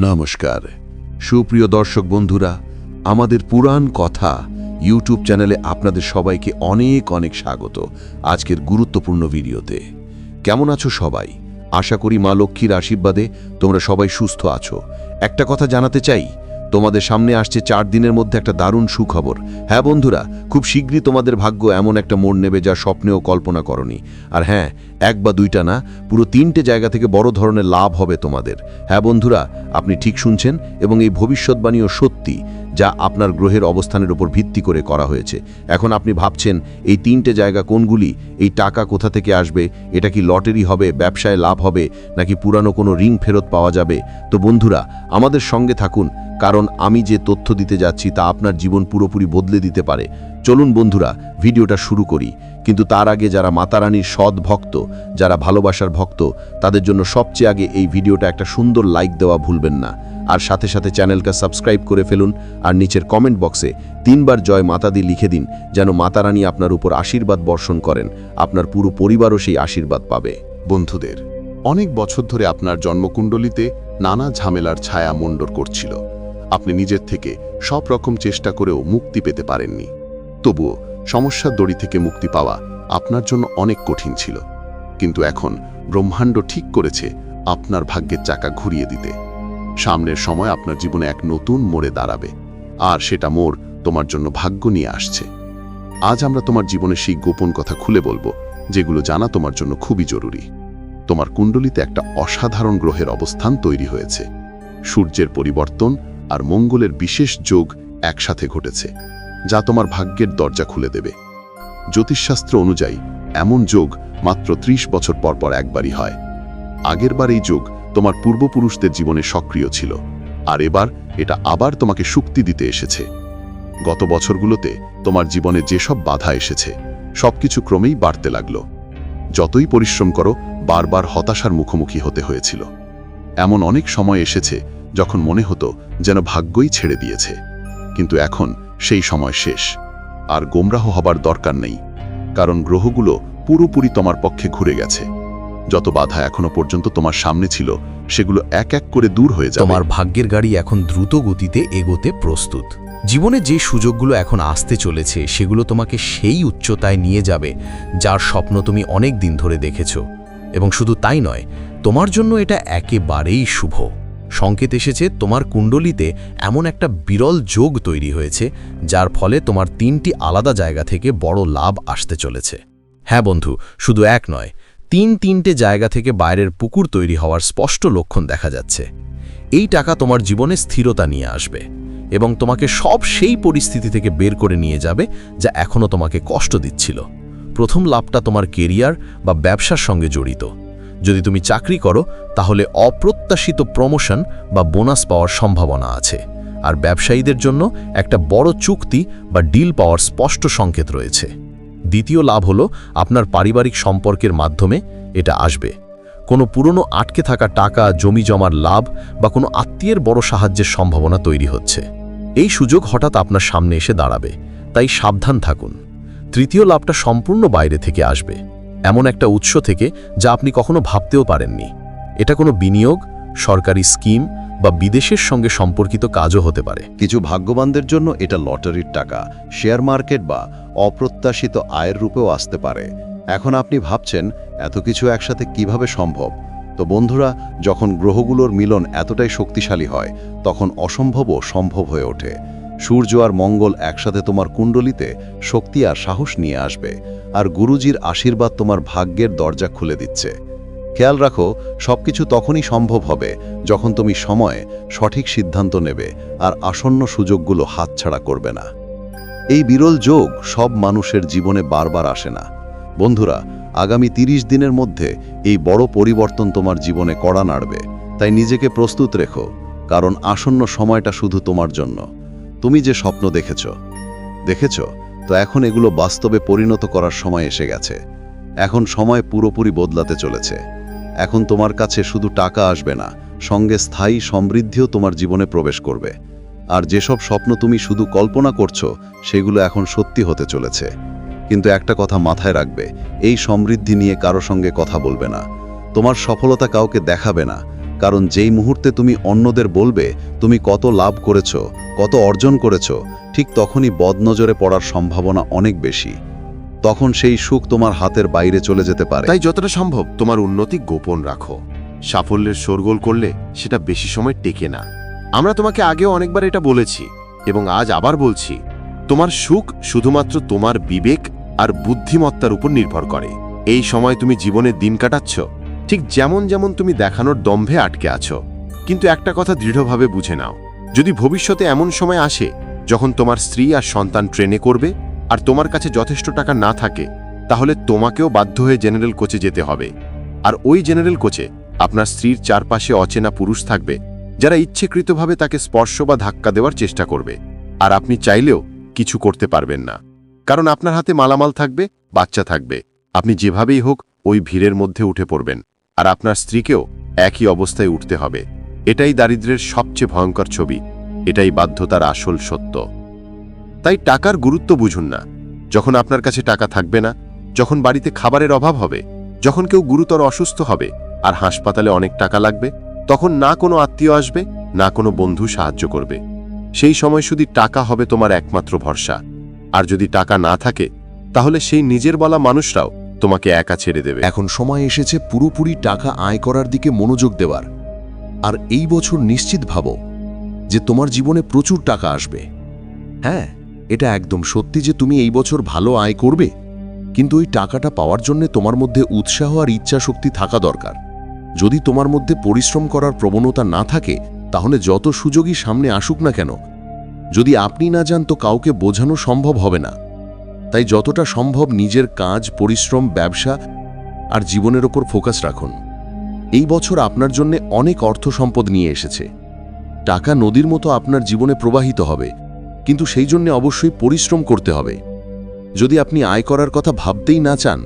নমস্কার। সুপ্রিয় দর্শক বন্ধুরা, আমাদের পুরাণ কথা ইউটিউব চ্যানেলে আপনাদের সবাইকে অনেক অনেক স্বাগত আজকের গুরুত্বপূর্ণ ভিডিওতে। কেমন আছো সবাই? আশা করি মা লক্ষ্মীর আশীর্বাদে তোমরা সবাই সুস্থ আছো। একটা কথা জানাতে চাই তোমাদের সামনে আসছে চার দিনের মধ্যে একটা দারুণ সুখবর। হ্যাঁ বন্ধুরা, খুব শীঘ্রই তোমাদের ভাগ্য এমন একটা মোড় নেবে যা স্বপ্নেও কল্পনা করনি। আর হ্যাঁ এক বা দুইটা না, পুরো তিনটে জায়গা থেকে বড় ধরনের লাভ হবে তোমাদের। হ্যাঁ বন্ধুরা, আপনি ঠিক শুনছেন এবং এই ভবিষ্যৎবাণীও সত্যি। যা আপনার গ্রহের অবস্থানের উপর ভিত্তি করে করা হয়েছে। এখন আপনি ভাবছেন, এই তিনটে জায়গা কোনগুলি? এই টাকা কোথা থেকে আসবে? এটা কি লটারি হবে, ব্যবসায় লাভ হবে, নাকি পুরানো কোনো রিং ফেরত পাওয়া যাবে? তো বন্ধুরা, আমাদের সঙ্গে থাকুন, কারণ আমি যে তথ্য দিতে যাচ্ছি তা আপনার জীবন পুরোপুরি বদলে দিতে পারে। চলুন বন্ধুরা, ভিডিওটা শুরু করি। কিন্তু তার আগে যারা মাতারানির সৎ ভক্ত, যারা ভালোবাসার ভক্ত, তাদের জন্য সবচেয়ে আগে এই ভিডিওটা একটা সুন্দর লাইক দেওয়া ভুলবেন না। আর সাথে সাথে চ্যানেলটা সাবস্ক্রাইব করে ফেলুন, আর নিচের কমেন্ট বক্সে তিনবার জয় মাতাদি লিখে দিন, যেন মাতারানী আপনার উপর আশীর্বাদ বর্ষণ করেন, আপনার পুরো পরিবারও সেই আশীর্বাদ পাবে। বন্ধুদের, অনেক বছর ধরে আপনার জন্মকুণ্ডলিতে নানা ঝামেলার ছায়া মণ্ডর করছিল। আপনি নিজের থেকে সব রকম চেষ্টা করেও মুক্তি পেতে পারেননি। তবুও সমস্যার দড়ি থেকে মুক্তি পাওয়া আপনার জন্য অনেক কঠিন ছিল। কিন্তু এখন ব্রহ্মাণ্ড ঠিক করেছে আপনার ভাগ্যের চাকা ঘুরিয়ে দিতে। সামনের সময় আপনার জীবনে এক নতুন মোড়ে দাঁড়াবে। আর সেটা মোড় তোমার জন্য ভাগ্য নিয়ে আসছে। আজ আমরা তোমার জীবনে সেই গোপন কথা খুলে বলব, যেগুলো জানা তোমার জন্য খুবই জরুরি। তোমার কুণ্ডলিতে একটা অসাধারণ গ্রহের অবস্থান তৈরি হয়েছে। সূর্যের পরিবর্তন আর মঙ্গলের বিশেষ যোগ একসাথে ঘটেছে। যা তোমার ভাগ্যের দরজা খুলে দেবে। জ্যোতিষশাস্ত্র অনুযায়ী, এমন যোগ মাত্র ত্রিশ বছর পর পর একবারই হয়। আগেরবার এই যোগ তোমার পূর্বপুরুষদের জীবনে সক্রিয় ছিল, আর এবার এটা আবার তোমাকে শক্তি দিতে এসেছে। গত বছরগুলোতে তোমার জীবনে যেসব বাধা এসেছে, সবকিছু ক্রমেই বাড়তে লাগল। যতই পরিশ্রম করো, বারবার হতাশার মুখোমুখি হতে হয়েছিল। এমন অনেক সময় এসেছে যখন মনে হতো যেন ভাগ্যই ছেড়ে দিয়েছে। কিন্তু এখন সেই সময় শেষ। আর গোমরাহ হবার দরকার নেই, কারণ গ্রহগুলো পুরোপুরি তোমার পক্ষে ঘুরে গেছে। যত বাধা এখনও পর্যন্ত তোমার সামনে ছিল, সেগুলো এক এক করে দূর হয়ে যাবে। তোমার ভাগ্যের গাড়ি এখন দ্রুত গতিতে এগোতে প্রস্তুত। জীবনে যে সুযোগগুলো এখন আসতে চলেছে, সেগুলো তোমাকে সেই উচ্চতায় নিয়ে যাবে, যার স্বপ্ন তুমি অনেক দিন ধরে দেখেছ। এবং শুধু তাই নয়, তোমার জন্য এটা একেবারেই শুভ। সংকেত এসেছে, তোমার কুণ্ডলিতে এমন একটা বিরল যোগ তৈরি হয়েছে, যার ফলে তোমার তিনটি আলাদা জায়গা থেকে বড় লাভ আসতে চলেছে। হ্যাঁ বন্ধু, শুধু এক নয়, তিন তিনটে জায়গা থেকে বাইরের পুকুর তৈরি হওয়ার স্পষ্ট লক্ষণ দেখা যাচ্ছে। এই টাকা তোমার জীবনে স্থিরতা নিয়ে আসবে এবং তোমাকে সব সেই পরিস্থিতি থেকে বের করে নিয়ে যাবে যা এখনও তোমাকে কষ্ট দিচ্ছিল। প্রথম লাভটা তোমার কেরিয়ার বা ব্যবসার সঙ্গে জড়িত। যদি তুমি চাকরি করো, তাহলে অপ্রত্যাশিত প্রমোশন বা বোনাস পাওয়ার সম্ভাবনা আছে। আর ব্যবসায়ীদের জন্য একটা বড় চুক্তি বা ডিল পাওয়ার স্পষ্ট সংকেত রয়েছে। দ্বিতীয় লাভ হলো আপনার পারিবারিক সম্পর্কের মাধ্যমে এটা আসবে। কোনো পুরনো আটকে থাকা টাকা, জমি জমার লাভ বা কোনো আত্মীয়ের বড় সাহায্যের সম্ভাবনা তৈরি হচ্ছে। এই সুযোগ হঠাৎ আপনার সামনে এসে দাঁড়াবে, তাই সাবধান থাকুন। তৃতীয় লাভটা সম্পূর্ণ বাইরে থেকে আসবে। এমন একটা উৎস থেকে যা আপনি কখনো ভাবতেও পারেননি। এটা কোনো বিনিয়োগ, সরকারি স্কিম বা বিদেশের সঙ্গে সম্পর্কিত কাজও হতে পারে। কিছু ভাগ্যবানদের জন্য এটা লটারির টাকা, শেয়ার মার্কেট বা অপ্রত্যাশিত আয়ের রূপেও আসতে পারে। এখন আপনি ভাবছেন, এত কিছু একসাথে কীভাবে সম্ভব? তো বন্ধুরা, যখন গ্রহগুলোর মিলন এতটাই শক্তিশালী হয়, তখন অসম্ভবও সম্ভব হয়ে ওঠে। সূর্য আর মঙ্গল একসাথে তোমার কুণ্ডলিতে শক্তি আর সাহস নিয়ে আসবে। আর গুরুজির আশীর্বাদ তোমার ভাগ্যের দরজা খুলে দিচ্ছে। খেয়াল রাখো, সবকিছু তখনই সম্ভব হবে যখন তুমি সময়ে সঠিক সিদ্ধান্ত নেবে আর আসন্ন সুযোগগুলো হাতছাড়া করবে না। এই বিরল যোগ সব মানুষের জীবনে বারবার আসে না। বন্ধুরা, আগামী ৩০ দিনের মধ্যে এই বড় পরিবর্তন তোমার জীবনে কড়া নাড়বে। তাই নিজেকে প্রস্তুত রেখো, কারণ আসন্ন সময়টা শুধু তোমার জন্য। তুমি যে স্বপ্ন দেখেছ দেখেছ? তো এখন এগুলো বাস্তবে পরিণত করার সময় এসে গেছে। এখন সময় পুরোপুরি বদলাতে চলেছে। এখন তোমার কাছে শুধু টাকা আসবে না, সঙ্গে স্থায়ী সমৃদ্ধিও তোমার জীবনে প্রবেশ করবে। আর যেসব স্বপ্ন তুমি শুধু কল্পনা করছ, সেগুলো এখন সত্যি হতে চলেছে। কিন্তু একটা কথা মাথায় রাখবে, এই সমৃদ্ধি নিয়ে কারও সঙ্গে কথা বলবে না। তোমার সফলতা কাউকে দেখাবে না। কারণ যেই মুহূর্তে তুমি অন্যদের বলবে, তুমি কত লাভ করেছ, কত অর্জন করেছ, ঠিক তখনই বদনজরে পড়ার সম্ভাবনা অনেক বেশি। তখন সেই সুখ তোমার হাতের বাইরে চলে যেতে পারে। তাই যতটা সম্ভব তোমার উন্নতি গোপন রাখো। সাফল্যের শোরগোল করলে সেটা বেশি সময় টেকে না। আমরা তোমাকে আগেও অনেকবার এটা বলেছি এবং আজ আবার বলছি, তোমার সুখ শুধুমাত্র তোমার বিবেক আর বুদ্ধিমত্তার উপর নির্ভর করে। এই সময় তুমি জীবনে দিন কাটাচ্ছ ঠিক যেমন যেমন তুমি দেখানোর দম্ভে আটকে আছো, কিন্তু একটা কথা দৃঢ়ভাবে বুঝে নাও। যদি ভবিষ্যতে এমন সময় আসে যখন তোমার স্ত্রী আর সন্তান ট্রেনে করবে আর তোমার কাছে যথেষ্ট টাকা না থাকে, তাহলে তোমাকেও বাধ্য হয়ে জেনারেল কোচে যেতে হবে। আর ওই জেনারেল কোচে আপনার স্ত্রীর চারপাশে অচেনা পুরুষ থাকবে, যারা ইচ্ছেকৃতভাবে তাকে স্পর্শ বা ধাক্কা দেওয়ার চেষ্টা করবে। আর আপনি চাইলেও কিছু করতে পারবেন না। কারণ আপনার হাতে মালামাল থাকবে, বাচ্চা থাকবে। আপনি যেভাবেই হোক ওই ভিড়ের মধ্যে উঠে পড়বেন। আর আপনার স্ত্রীকেও একই অবস্থায় উঠতে হবে। এটাই দারিদ্র্যের সবচেয়ে ভয়ঙ্কর ছবি। এটাই বাধ্যতার আসল সত্য। তাই টাকার গুরুত্ব বুঝুন না। যখন আপনার কাছে টাকা থাকবে না, যখন বাড়িতে খাবারের অভাব হবে, যখন কেউ গুরুতর অসুস্থ হবে আর হাসপাতালে অনেক টাকা লাগবে, তখন না কোনো আত্মীয় আসবে, না কোনো বন্ধু সাহায্য করবে। সেই সময় শুধু টাকা হবে তোমার একমাত্র ভরসা। আর যদি টাকা না থাকে, তাহলে সেই নিজের বলা মানুষরাও তোমাকে একা ছেড়ে দেবে। এখন সময় এসেছে পুরোপুরি টাকা আয় করার দিকে মনোযোগ দেওয়ার। আর এই বছর নিশ্চিত ভাবো যে তোমার জীবনে প্রচুর টাকা আসবে। হ্যাঁ এটা একদম সত্যি যে তুমি এই বছর ভালো আয় করবে, কিন্তু ওই টাকাটা পাওয়ার জন্য তোমার মধ্যে উৎসাহ আর ইচ্ছা শক্তি থাকা দরকার। যদি তোমার মধ্যে পরিশ্রম করার প্রবণতা না থাকে, তাহলে যত সুযোগই সামনে আসুক না কেন, যদি আপনি না যান তো কাউকে বোঝানো সম্ভব হবে না। তাই যতটা সম্ভব নিজের কাজ, পরিশ্রম, ব্যবসা আর জীবনের ওপর ফোকাস রাখুন। এই বছর আপনার জন্য অনেক অর্থ সম্পদ নিয়ে এসেছে। টাকা নদীর মতো আপনার জীবনে প্রবাহিত হবে, কিন্তু সেই জন্য অবশ্যই পরিশ্রম করতে হবে। যদি আপনি আয় করার কথা ভাবতেই না চান,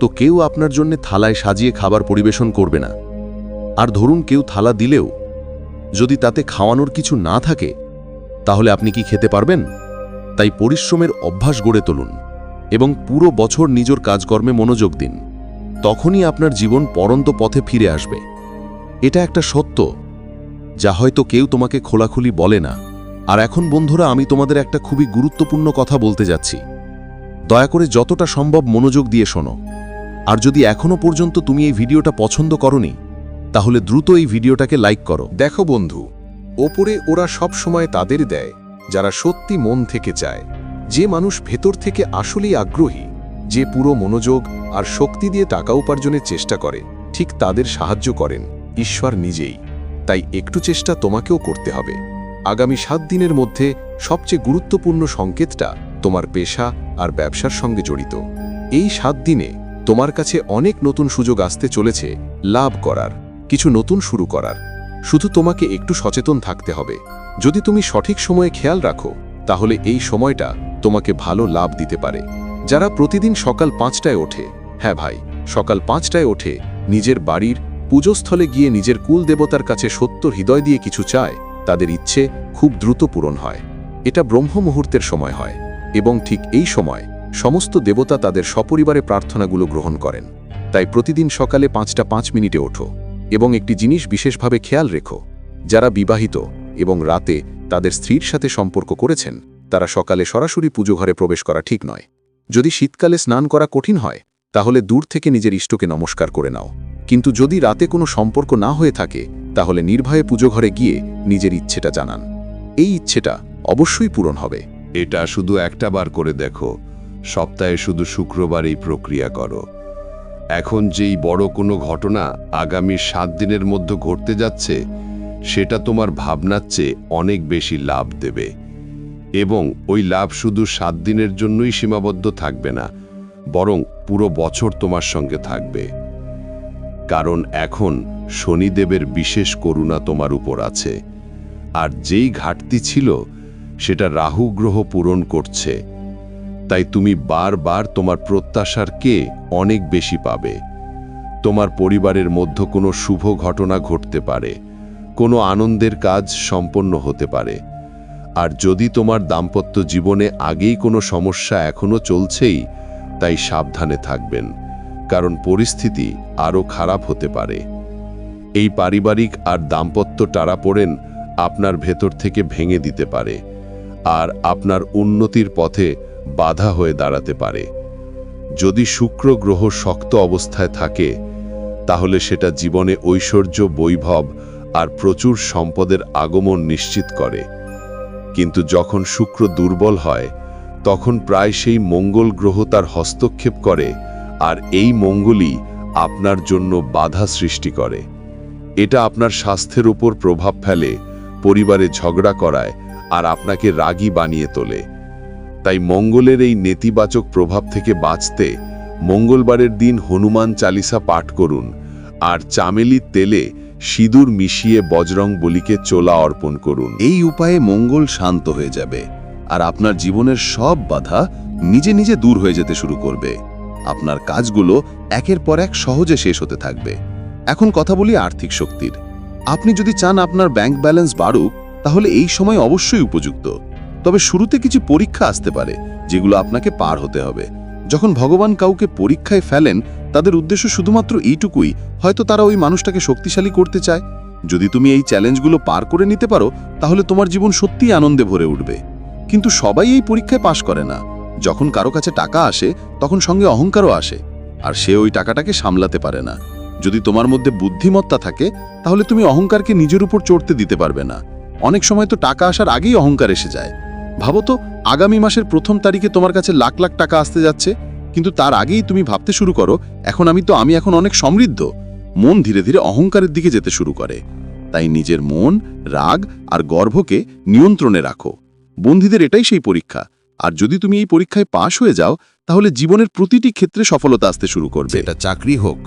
তো কেউ আপনার জন্য থালায় সাজিয়ে খাবার পরিবেশন করবে না। আর ধরুন কেউ থালা দিলেও, যদি তাতে খাওয়ানোর কিছু না থাকে, তাহলে আপনি কি খেতে পারবেন? তাই পরিশ্রমের অভ্যাস গড়ে তুলুন। এবং পুরো বছর নিজের কাজকর্মে মনোযোগ দিন। তখনই আপনার জীবন পরন্ত পথে ফিরে আসবে। এটা একটা সত্য, যা হয়তো কেউ তোমাকে খোলাখুলি বলে না। আর এখন বন্ধুরা, আমি তোমাদের একটা খুবই গুরুত্বপূর্ণ কথা বলতে যাচ্ছি। দয়া করে যতটা সম্ভব মনোযোগ দিয়ে শোনো। আর যদি এখনও পর্যন্ত তুমি এই ভিডিওটা পছন্দ করনি, তাহলে দ্রুত এই ভিডিওটাকে লাইক করো। দেখো বন্ধু, ওপরে ওরা সব সময় তাদের দেয়, যারা সত্যি মন থেকে চায়। যে মানুষ ভেতর থেকে আসলেই আগ্রহী, যে পুরো মনোযোগ আর শক্তি দিয়ে টাকা উপার্জনের চেষ্টা করে, ঠিক তাদের সাহায্য করেন, ঈশ্বর নিজেই। তাই একটু চেষ্টা তোমাকেও করতে হবে। আগামী সাত দিনের মধ্যে সবচেয়ে গুরুত্বপূর্ণ সংকেতটা তোমার পেশা আর ব্যবসার সঙ্গে জড়িত। এই সাত দিনে তোমার কাছে অনেক নতুন সুযোগ আসতে চলেছে লাভ করার, কিছু নতুন শুরু করার। শুধু তোমাকে একটু সচেতন থাকতে হবে। যদি তুমি সঠিক সময়ে খেয়াল রাখো তাহলে এই সময়টা তোমাকে ভালো লাভ দিতে পারে। যারা প্রতিদিন সকাল পাঁচটায় ওঠে হ্যাঁ ভাই, সকাল পাঁচটায় ওঠে, নিজের বাড়ির পুজোস্থলে গিয়ে নিজের কুল দেবতার কাছে সত্য হৃদয় দিয়ে কিছু চায়, তাদের ইচ্ছে খুব দ্রুত পূরণ হয়। এটা ব্রহ্ম মুহূর্তের সময় হয় এবং ঠিক এই সময় সমস্ত দেবতা তাদের সপরিবারে প্রার্থনাগুলো গ্রহণ করেন। তাই প্রতিদিন সকালে পাঁচটা পাঁচ মিনিটে ওঠো এবং একটি জিনিস বিশেষভাবে খেয়াল রেখো, যারা বিবাহিত এবং রাতে তাদের স্ত্রীর সাথে সম্পর্ক করেছেন, তারা সকালে সরাসরি পুজো ঘরে প্রবেশ করা ঠিক নয়। যদি শীতকালে স্নান করা কঠিন হয়, তাহলে দূর থেকে নিজের ইষ্টকে নমস্কার করে নাও। কিন্তু যদি রাতে কোনো সম্পর্ক না হয়ে থাকে, তাহলে নির্ভয়ে পুজো ঘরে গিয়ে নিজের ইচ্ছেটা জানান। এই ইচ্ছেটা অবশ্যই পূরণ হবে। এটা শুধু একটা বার করে দেখো। সপ্তাহে শুধু শুক্রবার এই প্রক্রিয়া করো। এখন যেই বড় কোনো ঘটনা আগামী সাত দিনের মধ্যে ঘটতে যাচ্ছে সেটা তোমার ভাবনার চেয়ে অনেক বেশি লাভ দেবে। এবং ওই লাভ শুধু সাত দিনের জন্যই সীমাবদ্ধ থাকবে না, বরং পুরো বছর তোমার সঙ্গে থাকবে। কারণ এখন শনিদেবের বিশেষ করুণা তোমার উপর আছে। আর যেই ঘাটতি ছিল, সেটা রাহু গ্রহ পূরণ করছে। তাই তুমি বারবার তোমার প্রত্যাশার কে অনেক বেশি পাবে। তোমার পরিবারের মধ্যে কোনো শুভ ঘটনা ঘটতে পারে। কোনো আনন্দের কাজ সম্পন্ন হতে পারে। আর যদি তোমার দাম্পত্য জীবনে আগেই কোনো সমস্যা এখনও চলছেই, তাই সাবধানে থাকবেন, কারণ পরিস্থিতি আরও খারাপ হতে পারে। এই পারিবারিক আর দাম্পত্য টারাপোড়েন আপনার ভেতর থেকে ভেঙে দিতে পারে, আর আপনার উন্নতির পথে বাধা হয়ে দাঁড়াতে পারে। যদি শুক্র গ্রহ শক্ত অবস্থায় থাকে, তাহলে সেটা জীবনে ঐশ্বর্য বৈভব আর প্রচুর সম্পদের আগমন নিশ্চিত করে। কিন্তু যখন শুক্র দুর্বল হয়, তখন প্রায় সেই মঙ্গল গ্রহ তার হস্তক্ষেপ করে আর এই মঙ্গলই আপনার জন্য বাধা সৃষ্টি করে। এটা আপনার স্বাস্থ্যের উপর প্রভাব ফেলে, পরিবারে ঝগড়া করায় আর আপনাকে রাগী বানিয়ে তোলে। তাই মঙ্গলের এই নেতিবাচক প্রভাব থেকে বাঁচতে মঙ্গলবারের দিন হনুমান চালিসা পাঠ করুন আর চামেলির তেলে সিঁদুর মিশিয়ে বজরং বলিকে চোলা অর্পণ করুন। এই উপায়ে মঙ্গল শান্ত হয়ে যাবে। আর আপনার জীবনের সব বাধা নিজে নিজে দূর হয়ে যেতে শুরু করবে। আপনার কাজগুলো একের পর এক সহজে শেষ হতে থাকবে। এখন কথা বলি আর্থিক শক্তির। আপনি যদি চান আপনার ব্যাংক ব্যালেন্স বাড়ুক, তাহলে এই সময় অবশ্যই উপযুক্ত। তবে শুরুতে কিছু পরীক্ষা আসতে পারে, যেগুলো আপনাকে পার হতে হবে। যখন ভগবান কাউকে পরীক্ষায় ফেলেন তাদের উদ্দেশ্য শুধুমাত্র এইটুকুই, হয়তো তারা ওই মানুষটাকে শক্তিশালী করতে চায়। যদি তুমি এই চ্যালেঞ্জগুলো পার করে নিতে পারো, তাহলে তোমার জীবন সত্যিই আনন্দে ভরে উঠবে। কিন্তু সবাই এই পরীক্ষায় পাশ করে না। যখন কারও কাছে টাকা আসে, তখন সঙ্গে অহংকারও আসে, আর সে ওই টাকাটাকে সামলাতে পারে না। যদি তোমার মধ্যে বুদ্ধিমত্তা থাকে, তাহলে তুমি অহংকারকে নিজের উপর চড়তে দিতে পারবে না। অনেক সময় তো টাকা আসার আগেই অহংকার এসে যায়। ভাবো তো, আগামী মাসের প্রথম তারিখে তোমার কাছে লাখ লাখ টাকা আসতে যাচ্ছে। কিন্তু তার আগেই তুমি ভাবতে শুরু করো, এখন আমি তো, আমি এখন অনেক সমৃদ্ধ। মন ধীরে ধীরে অহংকারের দিকে যেতে শুরু করে। তাই নিজের মন, রাগ আর গর্ভকে নিয়ন্ত্রণে রাখো। বন্ধুদের এটাই সেই পরীক্ষা। আর যদি তুমি এই পরীক্ষায় পাশ হয়ে যাও, তাহলে জীবনের প্রতিটি ক্ষেত্রে সফলতা আসতে শুরু করবে। এটা চাকরি হোক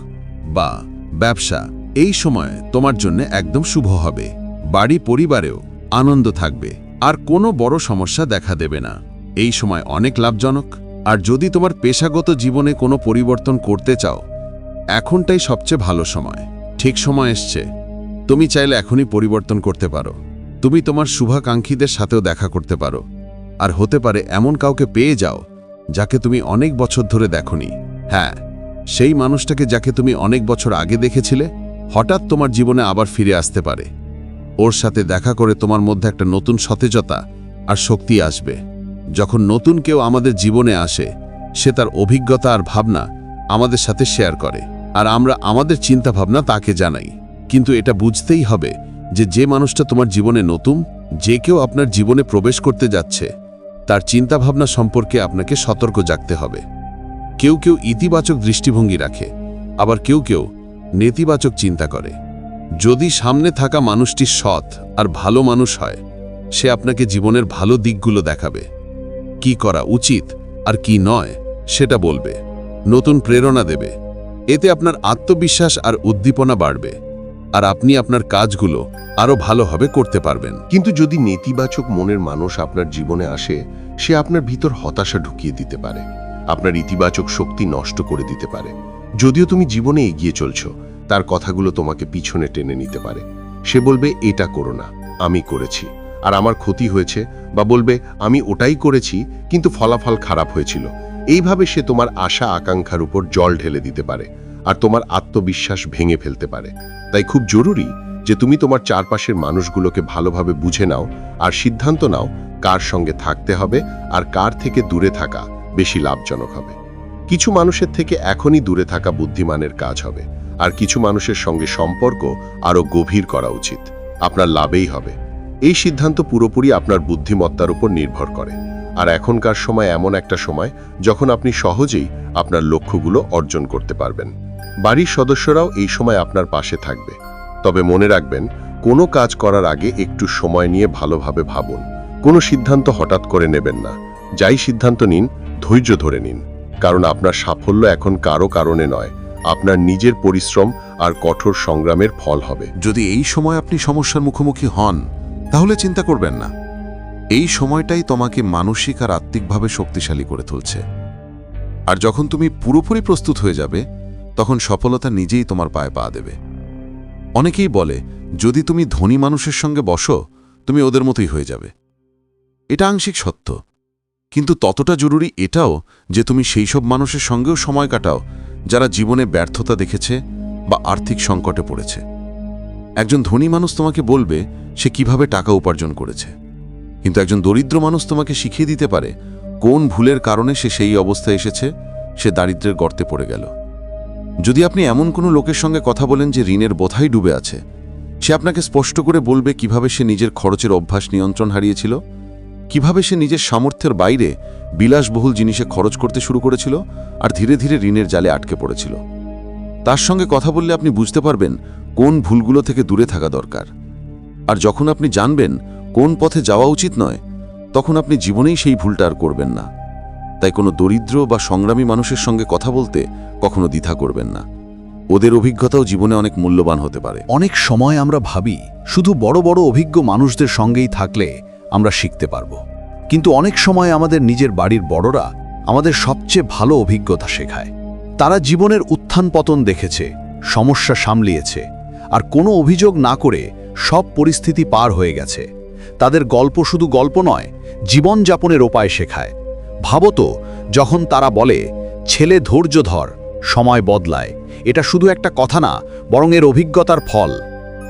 বা ব্যবসা, এই সময় তোমার জন্য একদম শুভ হবে। বাড়ি পরিবারেও আনন্দ থাকবে। আর কোনো বড় সমস্যা দেখা দেবে না। এই সময় অনেক লাভজনক। আর যদি তোমার পেশাগত জীবনে কোনো পরিবর্তন করতে চাও, এখনটাই সবচেয়ে ভালো সময়। ঠিক সময় এসছে। তুমি চাইলে এখনই পরিবর্তন করতে পারো। তুমি তোমার শুভাকাঙ্ক্ষীদের সাথেও দেখা করতে পারো। আর হতে পারে এমন কাউকে পেয়ে যাও, যাকে তুমি অনেক বছর ধরে দেখনি। হ্যাঁ সেই মানুষটাকে যাকে তুমি অনেক বছর আগে দেখেছিলে, হঠাৎ তোমার জীবনে আবার ফিরে আসতে পারে। ওর সাথে দেখা করে তোমার মধ্যে একটা নতুন সতেজতা আর শক্তি আসবে। যখন নতুন কেউ আমাদের জীবনে আসে, সে তার অভিজ্ঞতা আর ভাবনা আমাদের সাথে শেয়ার করে। আর আমরা আমাদের চিন্তাভাবনা তাকে জানাই। কিন্তু এটা বুঝতেই হবে যে যে মানুষটা তোমার জীবনে নতুন, যে কেউ আপনার জীবনে প্রবেশ করতে যাচ্ছে, তার চিন্তাভাবনা সম্পর্কে আপনাকে সতর্ক জাগতে হবে। কেউ কেউ ইতিবাচক দৃষ্টিভঙ্গি রাখে, আবার কেউ কেউ নেতিবাচক চিন্তা করে। যদি সামনে থাকা মানুষটি সৎ আর ভালো মানুষ হয়, সে আপনাকে জীবনের ভালো দিকগুলো দেখাবে। কি করা উচিত আর কি নয়, সেটা বলবে। নতুন প্রেরণা দেবে। এতে আপনার আত্মবিশ্বাস আর উদ্দীপনা বাড়বে। আর আপনি আপনার কাজগুলো আরও ভালোভাবে করতে পারবেন। কিন্তু যদি নেতিবাচক মনের মানুষ আপনার জীবনে আসে, সে আপনার ভিতর হতাশা ঢুকিয়ে দিতে পারে। আপনার ইতিবাচক শক্তি নষ্ট করে দিতে পারে। যদিও তুমি জীবনে এগিয়ে চলছো, তার কথাগুলো তোমাকে পিছনে টেনে নিতে পারে। সে বলবে, এটা করো না, আমি করেছি। আর আমার ক্ষতি হয়েছে বা বলবে, আমি ওটাই করেছি, কিন্তু ফলাফল খারাপ হয়েছিল। এইভাবে সে তোমার আশা আকাঙ্ক্ষার উপর জল ঢেলে দিতে পারে আর তোমার আত্মবিশ্বাস ভেঙে ফেলতে পারে। তাই খুব জরুরি যে তুমি তোমার চারপাশের মানুষগুলোকে ভালোভাবে বুঝে নাও আর সিদ্ধান্ত নাও কার সঙ্গে থাকতে হবে আর কার থেকে দূরে থাকা বেশি লাভজনক হবে। কিছু মানুষের থেকে এখনই দূরে থাকা বুদ্ধিমানের কাজ হবে আর কিছু মানুষের সঙ্গে সম্পর্ক আরও গভীর করা উচিত। আপনার লাভেই হবে। এই সিদ্ধান্ত পুরোপুরি আপনার বুদ্ধিমত্তার উপর নির্ভর করে। আর এখনকার সময় এমন একটা সময় যখন আপনি সহজেই আপনার লক্ষ্যগুলো অর্জন করতে পারবেন। বাড়ির সদস্যরাও এই সময় আপনার পাশে থাকবে। তবে মনে রাখবেন, কোনো কাজ করার আগে একটু সময় নিয়ে ভালোভাবে ভাবুন। কোনো সিদ্ধান্ত হঠাৎ করে নেবেন না। যাই সিদ্ধান্ত নিন, ধৈর্য ধরে নিন। কারণ আপনার সাফল্য এখন কারও কারণে নয়। আপনার নিজের পরিশ্রম আর কঠোর সংগ্রামের ফল হবে। যদি এই সময় আপনি সমস্যার মুখোমুখি হন তাহলে চিন্তা করবেন না। এই সময়টাই তোমাকে মানসিক আর আত্মিকভাবে শক্তিশালী করে তুলছে। আর যখন তুমি পুরোপুরি প্রস্তুত হয়ে যাবে, তখন সফলতা নিজেই তোমার পায়ে পা দেবে। অনেকেই বলে, যদি তুমি ধনী মানুষের সঙ্গে বসো, তুমি ওদের মতোই হয়ে যাবে। এটা আংশিক সত্য। কিন্তু ততটা জরুরি এটাও যে তুমি সেই সব মানুষের সঙ্গেও সময় কাটাও, যারা জীবনে ব্যর্থতা দেখেছে বা আর্থিক সংকটে পড়েছে। একজন ধনী মানুষ তোমাকে বলবে, সে কীভাবে টাকা উপার্জন করেছে। কিন্তু একজন দরিদ্র মানুষ তোমাকে শিখিয়ে দিতে পারে, কোন ভুলের কারণে সে সেই অবস্থায় এসেছে, সে দারিদ্রের গর্তে পড়ে গেল। যদি আপনি এমন কোনো লোকের সঙ্গে কথা বলেন যে ঋণের বোথাই ডুবে আছে, সে আপনাকে স্পষ্ট করে বলবে কীভাবে সে নিজের খরচের অভ্যাস নিয়ন্ত্রণ হারিয়েছিল, কীভাবে সে নিজের সামর্থ্যের বাইরে বিলাসবহুল জিনিসে খরচ করতে শুরু করেছিল আর ধীরে ধীরে ঋণের জালে আটকে পড়েছিল। তার সঙ্গে কথা বললে আপনি বুঝতে পারবেন কোন ভুলগুলো থেকে দূরে থাকা দরকার। আর যখন আপনি জানবেন কোন পথে যাওয়া উচিত নয়, তখন আপনি জীবনেই সেই ভুলটা আর করবেন না। তাই কোনো দরিদ্র বা সংগ্রামী মানুষের সঙ্গে কথা বলতে কখনো দ্বিধা করবেন না। ওদের অভিজ্ঞতাও জীবনে অনেক মূল্যবান হতে পারে। অনেক সময় আমরা ভাবি, শুধু বড় বড় অভিজ্ঞ মানুষদের সঙ্গেই থাকলে আমরা শিখতে পারব। কিন্তু অনেক সময় আমাদের নিজের বাড়ির বড়রা আমাদের সবচেয়ে ভালো অভিজ্ঞতা শেখায়। তারা জীবনের উত্থান পতন দেখেছে, সমস্যা সামলিয়েছে আর কোনো অভিযোগ না করে সব পরিস্থিতি পার হয়ে গেছে। তাদের গল্প শুধু গল্প নয় জীবনযাপনের উপায় শেখায়। ভাবত যখন তারা বলে, ছেলে ধৈর্য ধর, সময় বদলায়। এটা শুধু একটা কথা না, বরং এর অভিজ্ঞতার ফল।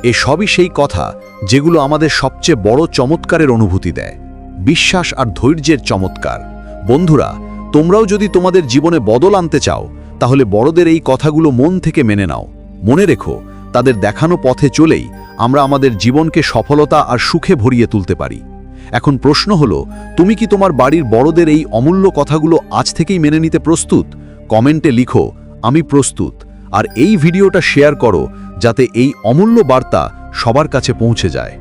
এ সবই সেই কথা যেগুলো আমাদের সবচেয়ে বড় চমৎকারের অনুভূতি দেয়। বিশ্বাস আর ধৈর্যের চমৎকার। বন্ধুরা, তোমরাও যদি তোমাদের জীবনে বদল আনতে চাও, তাহলে বড়দের এই কথাগুলো মন থেকে মেনে নাও। মনে রেখো তাদের দেখানো পথে চলেই আমরা আমাদের জীবনকে সফলতা আর সুখে ভরিয়ে তুলতে পারি। এখন প্রশ্ন হলো, তুমি কি তোমার বাড়ির বড়দের এই অমূল্য কথাগুলো আজ থেকেই মেনে নিতে প্রস্তুত? কমেন্টে লিখো, আমি প্রস্তুত। আর এই ভিডিওটা শেয়ার করো, যাতে এই অমূল্য বার্তা সবার কাছে পৌঁছে যায়।